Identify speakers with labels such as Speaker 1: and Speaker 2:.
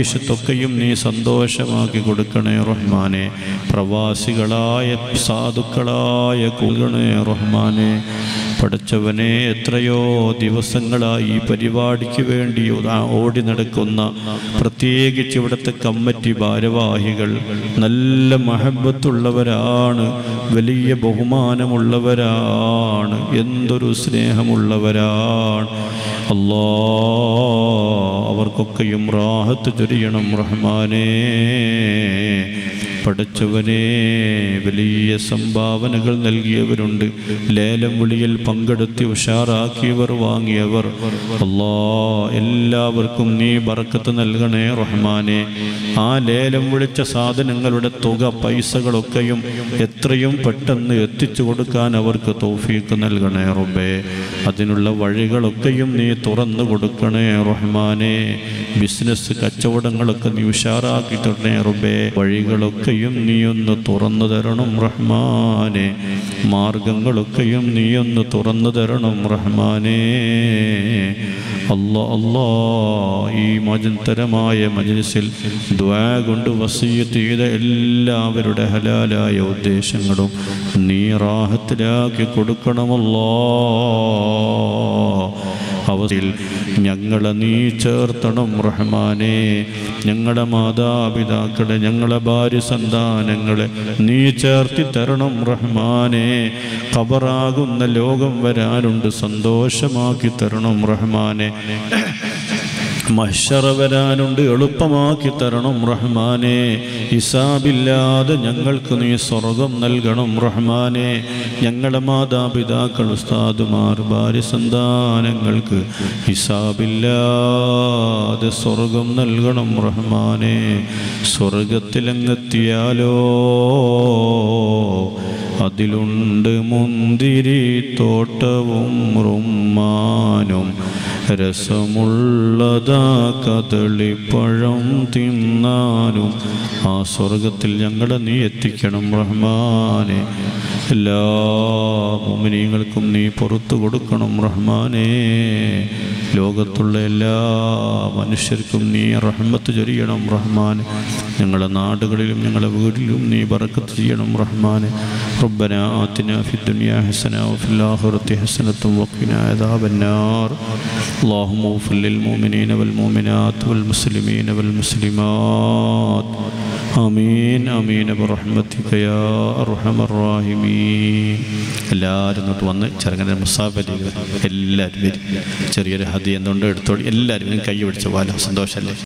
Speaker 1: ഈശത്തൊക്കെയും നീ സന്തോഷമാക്കി കൊടുക്കണേ റഹ്മാനെ. പ്രവാസികളായ സാധുക്കളായ കൊടുക്കണേ റഹ്മാനെ. പഠിച്ചവനെ എത്രയോ ദിവസങ്ങളായി ഈ പരിപാടിക്ക് വേണ്ടി ഓടി നടക്കുന്ന പ്രത്യേകിച്ച് ഇവിടുത്തെ കമ്മിറ്റി ഭാരവാഹികൾ. നല്ല മഹബത്തുള്ളവരാണ് വലിയ ബഹുമാനമുള്ളവരാണ് എന്തൊരു സ്നേഹമുള്ളവരാണ്. അല്ലാ അവർക്കൊക്കെയും റാഹത്ത് ചൊരിയണം റഹ്മാനേ. പഠിച്ചവനെ വലിയ സംഭാവനകൾ നൽകിയവരുണ്ട്. ലേലം വിളിയിൽ പങ്കെടുത്തി ഉഷാറാക്കിയവർ വാങ്ങിയവർ. അല്ലാ എല്ലാവർക്കും നീ ബറക്കത്ത് നൽകണേ റഹ്മാനെ. ആ ലേലം വിളിച്ച സാധനങ്ങളുടെ തുക പൈസകളൊക്കെയും എത്രയും പെട്ടെന്ന് എത്തിച്ചു കൊടുക്കാൻ അവർക്ക് തോഫീക്ക് നൽകണേ റബ്ബേ. അതിനുള്ള വഴികളൊക്കെയും നീ തുറന്നു കൊടുക്കണേ റഹ്മാനെ. ബിസിനസ് കച്ചവടങ്ങളൊക്കെ നീ ഉഷാറാക്കി റബ്ബേ. വഴികളൊക്കെയും നീ നീയൊന്ന് തുറന്നു തരണം റഹ്മാനെ. മാർഗങ്ങളൊക്കെയും നീയൊന്ന് തുറന്നു തരണം റഹ്മാനെ. അല്ലാ അല്ലാ ഈ മജന്തരമായ മജ്ലിസിൽ ദ്വാ കൊണ്ട് വസീയത്ത് ചെയ്ത എല്ലാവരുടെ ഹലാലായ ഉദ്ദേശങ്ങളും നീ റാഹത്തിലാക്കി കൊടുക്കണമല്ലോ. അവയിൽ ഞങ്ങളെ നീ ചേർത്തണം റഹ്മാനെ. ഞങ്ങളുടെ മാതാപിതാക്കളെ ഞങ്ങളെ ഭാര്യ സന്താനങ്ങളെ നീ ചേർത്തി തരണം റഹ്മാനെ. ഖബറാകുന്ന ലോകം വരാനുണ്ട് സന്തോഷമാക്കി തരണം റഹ്മാനെ. മഷറ വരാനുണ്ട്. എളുപ്പമാക്കി തരണം റഹ്മാനെ. ഹിസാബില്ലാതെ ഞങ്ങൾക്ക് നീ സ്വർഗം നൽകണം റഹ്മാനെ. ഞങ്ങളുടെ മാതാപിതാക്കൾ ഉസ്താദുമാർ ഭാര്യ സന്താനങ്ങൾക്ക് ഹിസാബില്ലാതെ സ്വർഗം നൽകണം റഹ്മാനെ. സ്വർഗത്തിലങ്ങെത്തിയാലോ? അതിലുണ്ട് മുന്തിരി തോട്ടവും റുമ്മാനും. രസമുള്ളതാ കദളിപ്പഴം തിന്നാനും ആ സ്വർഗത്തിൽ ഞങ്ങളെ നീ എത്തിക്കണം റഹ്മാനെ. എല്ലാ മുമിനീങ്ങൾക്കും നീ പുറത്തു കൊടുക്കണം റഹ്മാനെ. ലോകത്തുള്ള എല്ലാ മനുഷ്യർക്കും നീ റഹ്മത്ത് ചൊരിയണം റഹ്മാൻ ഞങ്ങളുടെ നാടുകളിലും ഞങ്ങളുടെ വീട്ടിലും നീ പറക്കത്ത് ചെയ്യണം റഹ്മാനെ. റബ്ബന ആത്തിന ഫി ദുനിയ ഹസന വഫിൽ ഹസനത്തും വക്കിനായതാ അദാബന്നാർ. اللهم اغفر للمؤمنين والمؤمنات والمسلمين والمسلمات آمين آمين برحمتك يا أرحم الراحمين എല്ലാവരും ഇങ്ങോട്ട് വന്ന് ചെറുങ്ങനെ മുസാഫലികൾ എല്ലാവരും വരും ചെറിയൊരു ഹതി എന്തുകൊണ്ട് എടുത്തോളി എല്ലാവരും കൈ പിടിച്ച പോലെ സന്തോഷമല്ലേ